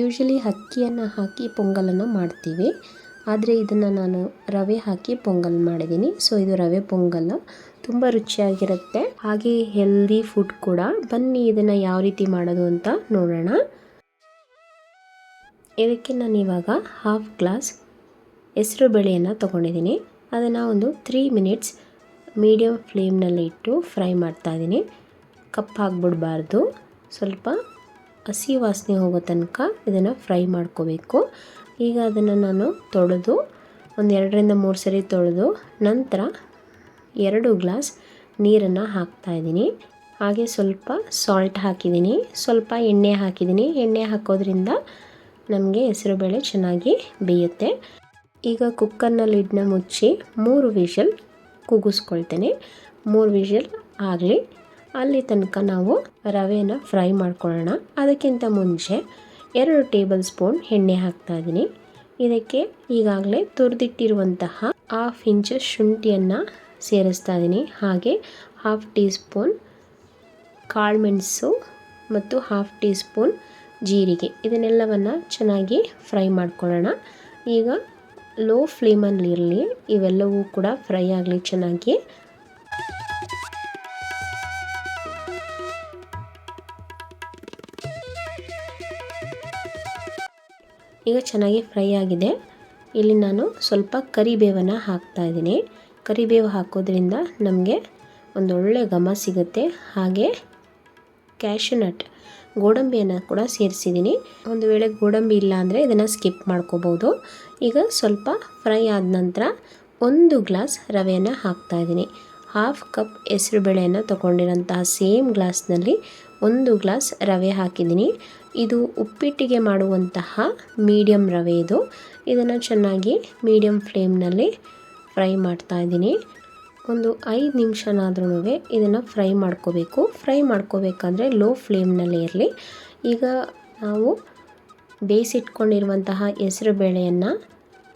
Usually ಅಕ್ಕಿಯನ್ನು ಹಾಕಿ ಪೊಂಗಲನ್ನು ಮಾಡ್ತೀವಿ. ಆದರೆ ಇದನ್ನು ನಾನು ರವೆ ಹಾಕಿ ಪೊಂಗಲ್ ಮಾಡಿದ್ದೀನಿ ಸೊ ಇದು ರವೆ ಪೊಂಗಲ್. ತುಂಬ ರುಚಿಯಾಗಿರುತ್ತೆ. ಹಾಗೆ ಹೆಲ್ದಿ ಫುಡ್ ಕೂಡ. ಬನ್ನಿ ಇದನ್ನು ಯಾವ ರೀತಿ ಮಾಡೋದು ಅಂತ ನೋಡೋಣ. ಇದಕ್ಕೆ ನಾನು ಇವಾಗ ಹಾಫ್ ಗ್ಲಾಸ್ ಹೆಸರು ಬೇಳೆಯನ್ನು ತೊಗೊಂಡಿದ್ದೀನಿ ಅದನ್ನು ಒಂದು ತ್ರೀ ಮಿನಿಟ್ಸ್ ಮೀಡಿಯಮ್ ಫ್ಲೇಮ್ನಲ್ಲಿ ಇಟ್ಟು ಫ್ರೈ ಮಾಡ್ತಾಯಿದ್ದೀನಿ ಕಪ್ ಹಾಕ್ಬಿಡ್ಬಾರ್ದು. ಸ್ವಲ್ಪ ಹಸಿ ವಾಸನೆ ಹೋಗೋ ತನಕ ಇದನ್ನು ಫ್ರೈ ಮಾಡ್ಕೋಬೇಕು. ಈಗ ಅದನ್ನು ನಾನು ತೊಳೆದು ಒಂದು ಎರಡರಿಂದ ಮೂರು ಸರಿ ತೊಳೆದು ನಂತರ ಎರಡು ಗ್ಲಾಸ್ ನೀರನ್ನು ಹಾಕ್ತಾಯಿದ್ದೀನಿ ಹಾಗೆ ಸ್ವಲ್ಪ ಸಾಲ್ಟ್ ಹಾಕಿದ್ದೀನಿ. ಸ್ವಲ್ಪ ಎಣ್ಣೆ ಹಾಕಿದ್ದೀನಿ. ಎಣ್ಣೆ ಹಾಕೋದ್ರಿಂದ ನಮಗೆ ಹೆಸರುಬೇಳೆ ಚೆನ್ನಾಗಿ ಬೇಯುತ್ತೆ. ಈಗ ಕುಕ್ಕರ್ನ ಲಿಡ್ನ ಮುಚ್ಚಿ ಮೂರು ವಿಷಲ್ ಕೂಗಿಸ್ಕೊಳ್ತೇನೆ ಮೂರು ವಿಷಲ್ ಆಗಲಿ. ಅಲ್ಲಿ ತನಕ ನಾವು ರವೆನ ಫ್ರೈ ಮಾಡ್ಕೊಳ್ಳೋಣ. ಅದಕ್ಕಿಂತ ಮುಂಚೆ ಎರಡು ಟೇಬಲ್ ಸ್ಪೂನ್ ಎಣ್ಣೆ ಹಾಕ್ತಾ ಇದ್ದೀನಿ. ಇದಕ್ಕೆ ಈಗಾಗಲೇ ತುರಿದಿಟ್ಟಿರುವಂತಹ ಹಾಫ್ ಇಂಚ್ ಶುಂಠಿಯನ್ನು ಸೇರಿಸ್ತಾ ಇದ್ದೀನಿ. ಹಾಗೆ ಹಾಫ್ ಟೀ ಸ್ಪೂನ್ ಕಾಳುಮೆಣಸು ಮತ್ತು ಹಾಫ್ ಟೀ ಸ್ಪೂನ್ ಜೀರಿಗೆ. ಇದನ್ನೆಲ್ಲವನ್ನು ಚೆನ್ನಾಗಿ ಫ್ರೈ ಮಾಡ್ಕೊಳ್ಳೋಣ. ಈಗ ಲೋ ಫ್ಲೇಮಲ್ಲಿರಲಿ ಇವೆಲ್ಲವೂ ಕೂಡ ಫ್ರೈ ಆಗಲಿ ಚೆನ್ನಾಗಿ ಈಗ ಚೆನ್ನಾಗಿ ಫ್ರೈ ಆಗಿದೆ. ಇಲ್ಲಿ ನಾನು ಸ್ವಲ್ಪ ಕರಿಬೇವನ್ನು ಹಾಕ್ತಾ ಇದ್ದೀನಿ. ಕರಿಬೇವು ಹಾಕೋದ್ರಿಂದ ನಮಗೆ ಒಂದೊಳ್ಳೆ ಘಮ ಸಿಗುತ್ತೆ. ಹಾಗೆ ಕ್ಯಾಶ್ಯೂನಟ್ ನಟ್ ಗೋಡಂಬಿಯನ್ನು ಕೂಡ ಸೇರಿಸಿದ್ದೀನಿ. ಒಂದು ವೇಳೆ ಗೋಡಂಬಿ ಇಲ್ಲ ಅಂದರೆ ಇದನ್ನು ಸ್ಕಿಪ್ ಮಾಡ್ಕೋಬೋದು. ಈಗ ಸ್ವಲ್ಪ ಫ್ರೈ ಆದ ನಂತರ ಒಂದು ಗ್ಲಾಸ್ ರವೆಯನ್ನು ಹಾಕ್ತಾಯಿದ್ದೀನಿ ಹಾಫ್ ಕಪ್ ಹೆಸರು ಬೇಳೆಯನ್ನು ತೊಗೊಂಡಿರೋಂತಹ ಸೇಮ್ ಗ್ಲಾಸ್ನಲ್ಲಿ ಒಂದು ಗ್ಲಾಸ್ ರವೆ ಹಾಕಿದ್ದೀನಿ. ಇದು ಉಪ್ಪಿಟ್ಟಿಗೆ ಮಾಡುವಂತಹ ಮೀಡಿಯಮ್ ರವೆ ಇದು. ಇದನ್ನು ಚೆನ್ನಾಗಿ ಮೀಡಿಯಮ್ ಫ್ಲೇಮ್ನಲ್ಲಿ ಫ್ರೈ ಮಾಡ್ತಾ ಇದ್ದೀನಿ. ಒಂದು ಐದು ನಿಮಿಷನಾದ್ರೂ ಇದನ್ನು ಫ್ರೈ ಮಾಡ್ಕೋಬೇಕು. ಫ್ರೈ ಮಾಡ್ಕೋಬೇಕಂದ್ರೆ ಲೋ ಫ್ಲೇಮ್ನಲ್ಲಿ ಇರಲಿ. ಈಗ ನಾವು ಬೇಯಿಸಿಟ್ಕೊಂಡಿರುವಂತಹ ಹೆಸರು ಬೇಳೆಯನ್ನು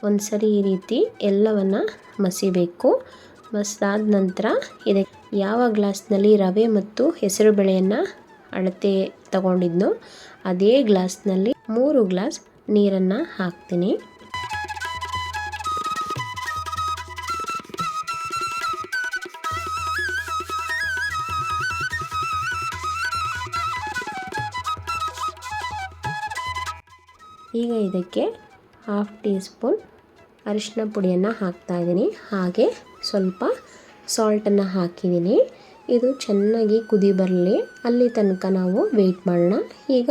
ಒಂದು ಸರಿ ಈ ರೀತಿ ಎಲ್ಲವನ್ನು ಮಸಿಬೇಕು. ಮಸಿದಾದ ನಂತರ ಇದಕ್ಕೆ ಯಾವ ಗ್ಲಾಸ್ನಲ್ಲಿ ರವೆ ಮತ್ತು ಹೆಸರು ಬೇಳೆಯನ್ನು ಅಳತೆ ತಗೊಂಡಿದ್ನೋ ಅದೇ ಗ್ಲಾಸ್ನಲ್ಲಿ ಮೂರು ಗ್ಲಾಸ್ ನೀರನ್ನು ಹಾಕ್ತೀನಿ. ಈಗ ಇದಕ್ಕೆ ಹಾಫ್ ಟೀ ಸ್ಪೂನ್ ಅರಿಶಿನ ಪುಡಿಯನ್ನು ಹಾಕ್ತಾಯಿದ್ದೀನಿ ಹಾಗೆ ಸ್ವಲ್ಪ ಸಾಲ್ಟನ್ನು ಹಾಕಿದ್ದೀನಿ. ಇದು ಚೆನ್ನಾಗಿ ಕುದಿ ಬರಲಿ. ಅಲ್ಲಿ ತನಕ ನಾವು ವೆಯ್ಟ್ ಮಾಡೋಣ. ಈಗ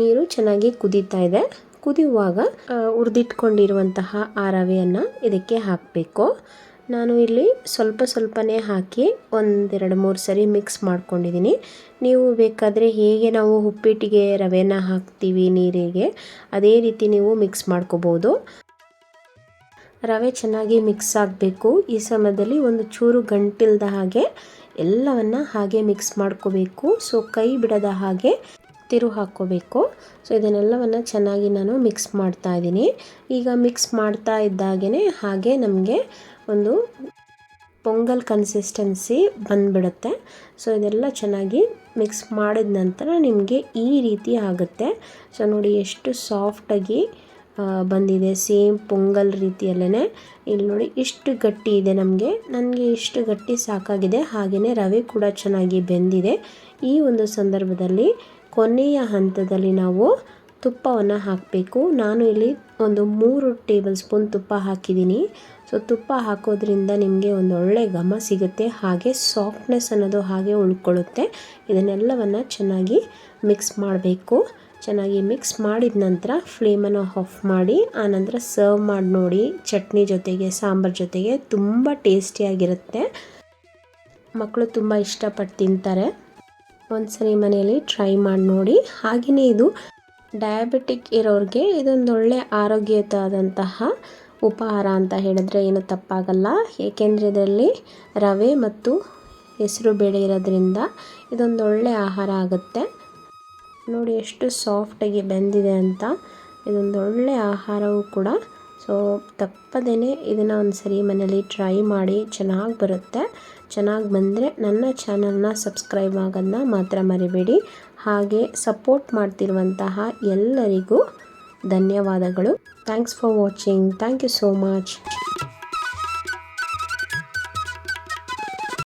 ನೀರು ಚೆನ್ನಾಗಿ ಕುದೀತಾ ಇದೆ. ಕುದಿಯುವಾಗ ಹುರಿದಿಟ್ಕೊಂಡಿರುವಂತಹ ಆ ರವೆಯನ್ನು ಇದಕ್ಕೆ ಹಾಕಬೇಕು. ನಾನು ಇಲ್ಲಿ ಸ್ವಲ್ಪ ಸ್ವಲ್ಪನೇ ಹಾಕಿ ಒಂದೆರಡು ಮೂರು ಸರಿ ಮಿಕ್ಸ್ ಮಾಡ್ಕೊಂಡಿದ್ದೀನಿ. ನೀವು ಬೇಕಾದರೆ ಹೇಗೆ ನಾವು ಉಪ್ಪಿಟ್ಟಿಗೆ ರವೆನ ಹಾಕ್ತೀವಿ ನೀರಿಗೆ, ಅದೇ ರೀತಿ ನೀವು ಮಿಕ್ಸ್ ಮಾಡ್ಕೋಬೋದು. ರವೆ ಚೆನ್ನಾಗಿ ಮಿಕ್ಸ್ ಆಗಬೇಕು. ಈ ಸಮಯದಲ್ಲಿ ಒಂದು ಚೂರು ಗಂಟಿಲ್ದ ಹಾಗೆ ಎಲ್ಲವನ್ನು ಹಾಗೆ ಮಿಕ್ಸ್ ಮಾಡ್ಕೋಬೇಕು. ಸೊ, ಕೈ ಬಿಡದ ಹಾಗೆ ತಿರು ಹಾಕ್ಕೋಬೇಕು. ಸೊ, ಇದನ್ನೆಲ್ಲವನ್ನು ಚೆನ್ನಾಗಿ ನಾನು ಮಿಕ್ಸ್ ಮಾಡ್ತಾ ಇದ್ದೀನಿ. ಈಗ ಮಿಕ್ಸ್ ಮಾಡ್ತಾ ಇದ್ದಾಗೇ ಹಾಗೆ ನಮಗೆ ಒಂದು ಪೊಂಗಲ್ ಕನ್ಸಿಸ್ಟೆನ್ಸಿ ಬಂದುಬಿಡುತ್ತೆ. ಸೊ, ಇದೆಲ್ಲ ಚೆನ್ನಾಗಿ ಮಿಕ್ಸ್ ಮಾಡಿದ ನಂತರ ನಿಮಗೆ ಈ ರೀತಿ ಆಗುತ್ತೆ. ಸೊ, ನೋಡಿ ಎಷ್ಟು ಸಾಫ್ಟಾಗಿ ಬಂದಿದೆ. ಸೇಮ್ ಪೊಂಗಲ್ ರೀತಿಯಲ್ಲೇ ಇಲ್ಲಿ ನೋಡಿ ಇಷ್ಟು ಗಟ್ಟಿ ಇದೆ ನಮಗೆ. ನನಗೆ ಇಷ್ಟು ಗಟ್ಟಿ ಸಾಕಾಗಿದೆ. ಹಾಗೆಯೇ ರವೆ ಕೂಡ ಚೆನ್ನಾಗಿ ಬೆಂದಿದೆ. ಈ ಒಂದು ಸಂದರ್ಭದಲ್ಲಿ ಕೊನೆಯ ಹಂತದಲ್ಲಿ ನಾವು ತುಪ್ಪವನ್ನು ಹಾಕಬೇಕು. ನಾನು ಇಲ್ಲಿ ಒಂದು ಮೂರು ಟೇಬಲ್ ಸ್ಪೂನ್ ತುಪ್ಪ ಹಾಕಿದ್ದೀನಿ. ಸೊ ತುಪ್ಪ ಹಾಕೋದ್ರಿಂದ ನಿಮಗೆ ಒಂದು ಒಳ್ಳೆ ಘಮ ಸಿಗುತ್ತೆ, ಹಾಗೆ ಸಾಫ್ಟ್ನೆಸ್ ಅನ್ನೋದು ಹಾಗೆ ಉಳ್ಕೊಳ್ಳುತ್ತೆ. ಇದನ್ನೆಲ್ಲವನ್ನು ಚೆನ್ನಾಗಿ ಮಿಕ್ಸ್ ಮಾಡಬೇಕು. ಚೆನ್ನಾಗಿ ಮಿಕ್ಸ್ ಮಾಡಿದ ನಂತರ ಫ್ಲೇಮನ್ನು ಆಫ್ ಮಾಡಿ ಆನಂತರ ಸರ್ವ್ ಮಾಡಿ ನೋಡಿ. ಚಟ್ನಿ ಜೊತೆಗೆ, ಸಾಂಬಾರು ಜೊತೆಗೆ ತುಂಬ ಟೇಸ್ಟಿಯಾಗಿರುತ್ತೆ ಮಕ್ಕಳು ತುಂಬ ಇಷ್ಟಪಟ್ಟು ತಿಂತಾರೆ. ಒಂದ್ಸರಿ ಮನೆಯಲ್ಲಿ ಟ್ರೈ ಮಾಡಿ ನೋಡಿ. ಹಾಗೆಯೇ ಇದು ಡಯಾಬಿಟಿಕ್ ಇರೋರಿಗೆ ಇದೊಂದು ಒಳ್ಳೆ ಆರೋಗ್ಯಯುತವಾದಂತಹ ಉಪಹಾರ ಅಂತ ಹೇಳಿದ್ರೆ ಏನು ತಪ್ಪಾಗಲ್ಲ. ಏಕೆಂದರೆ ಇದರಲ್ಲಿ ರವೆ ಮತ್ತು ಹೆಸರು ಬೇಳೆ ಇರೋದ್ರಿಂದ ಇದೊಂದು ಒಳ್ಳೆಯ ಆಹಾರ ಆಗುತ್ತೆ. ನೋಡಿ ಎಷ್ಟು ಸಾಫ್ಟಾಗಿ ಬೆಂದಿದೆ ಅಂತ. ಇದೊಂದು ಒಳ್ಳೆ ಆಹಾರವೂ ಕೂಡ. ಸೊ ತಪ್ಪದೇ ಇದನ್ನು ಒಂದು ಸರಿ ಮನೇಲಿ ಟ್ರೈ ಮಾಡಿ ಚೆನ್ನಾಗಿ ಬರುತ್ತೆ. ಚೆನ್ನಾಗಿ ಬಂದರೆ ನನ್ನ ಚಾನಲ್ನ ಸಬ್ಸ್ಕ್ರೈಬ್ ಆಗೋದನ್ನ ಮಾತ್ರ ಮರಿಬೇಡಿ. ಹಾಗೆ ಸಪೋರ್ಟ್ ಮಾಡ್ತಿರುವಂತಹ ಎಲ್ಲರಿಗೂ ಧನ್ಯವಾದಗಳು. Thanks for watching thank you so much